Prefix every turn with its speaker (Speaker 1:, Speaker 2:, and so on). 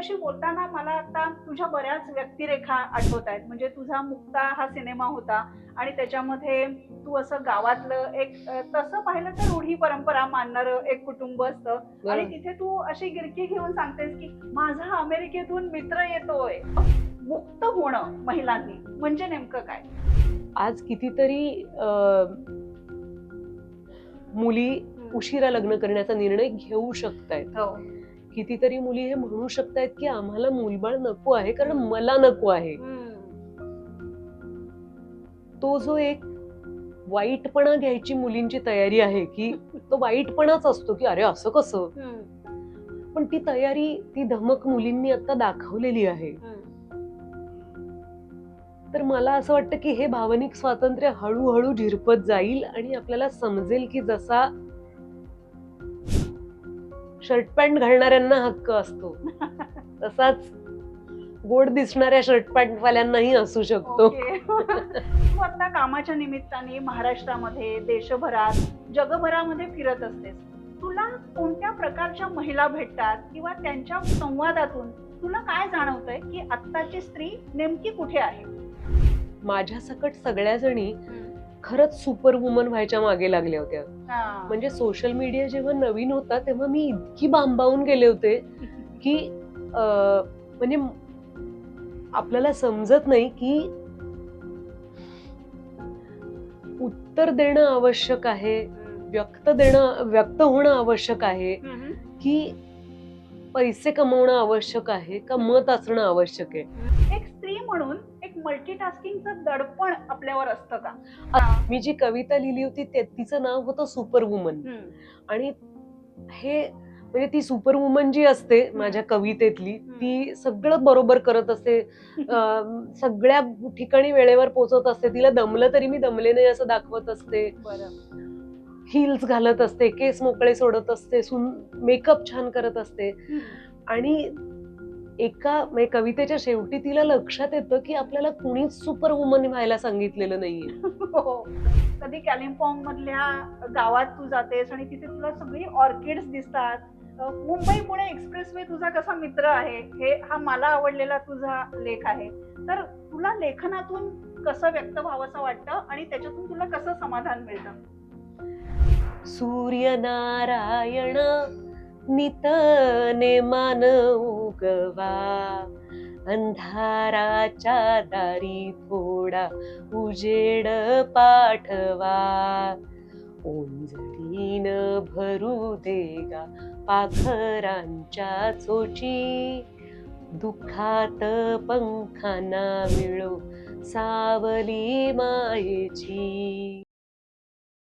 Speaker 1: तुझ्याशी बोलताना मला आता तुझ्या बऱ्याच व्यक्तिरेखा आठवत आहेत. म्हणजे तुझा मुक्ता हा सिनेमा होता आणि त्याच्यामध्ये तू असं गावातलं एक तसं पाहिलं तर रूढी परंपरा मानणारं एक कुटुंब असतं. आणि तिथे तू अशी गिरकी घेऊन सांगतेस की माझा अमेरिकेतून मित्र येतोय. मुक्त होणं महिलांनी म्हणजे नेमकं काय?
Speaker 2: आज कितीतरी मुली उशिरा लग्न करण्याचा निर्णय घेऊ शकतायत.
Speaker 1: हो.
Speaker 2: कितीतरी मुली हे म्हणू शकतायत की आम्हाला मूलबाळ नको आहे कारण मला नको आहे. तो जो एक वाईटपणा घ्यायची मुलींची तयारी आहे की तो वाईटपणाच असतो की अरे असं कसं? पण ती तयारी ती धमक मुलींनी आता दाखवलेली आहे. तर मला असं वाटतं की हे भावनिक स्वातंत्र्य हळूहळू झिरपत जाईल आणि आपल्याला समजेल की जसा शर्ट पॅन्ट घालणाऱ्यांना हक्क असतो. तसाच गोड दिसणाऱ्या शर्ट पॅन्ट वाल्यांनाही असू शकतो.
Speaker 1: आता कामाच्या निमित्ताने महाराष्ट्रामध्ये देशभरात जगभरामध्ये फिरत असतेस. तुला कोणत्या प्रकारच्या महिला भेटतात किंवा त्यांच्या संवादातून तुला काय जाणवतंय की आत्ताची स्त्री नेमकी कुठे आहे?
Speaker 2: माझ्या सकट सगळ्या जणी खरंच सुपर वुमन व्हायच्या मागे लागल्या होत्या. म्हणजे सोशल मीडिया जेव्हा नवीन होता तेव्हा मी इतकी बांबावून गेले होते की म्हणजे आपल्याला समजत नाही की उत्तर देणं आवश्यक आहे व्यक्त देणं व्यक्त होणं आवश्यक आहे. की पैसे कमवणं आवश्यक आहे का मत असणं आवश्यक आहे
Speaker 1: एक स्त्री म्हणून मल्टीटास्किंगचं दडपण आपल्यावर असतं का?
Speaker 2: मी जी कविता लिहिली होती ते तिचं नाव होतं सुपर वुमन. आणि हे म्हणजे ती सुपर वुमन जी असते माझ्या कवितेतली ती सगळं बरोबर करत असते. सगळ्या ठिकाणी वेळेवर पोहोचत असते. तिला दमलं तरी मी दमले नाही असं दाखवत असते. हिल्स घालत असते केस मोकळे सोडत असते सुन मेकअप छान करत असते. आणि एका म्हणजे कवितेच्या शेवटी तिला लक्षात येतं की आपल्याला कुणीच सुपर वुमन व्हायला सांगितलेलं नाहीये.
Speaker 1: हो. कधी कॅलिम्पॉंग मधल्या गावात तू जातेस आणि तिथे तुला सगळी ऑर्किड्स दिसतात. मुंबई पुणे एक्सप्रेस वे तुझा कसा मित्र आहे हे हा मला आवडलेला तुझा लेख आहे. तर तुला लेखनातून कसं व्यक्त व्हावंसं वाटतं आणि त्याच्यातून तुला कसं समाधान मिळतं?
Speaker 2: सूर्यनारायण नितने मान उगवा अंधाराच्या दारी थोडा उजेड पाठवा. ओंजळीन भरू देगा पाखरांच्या चोची दुःखात पंखांना मिळो सावली मायेची.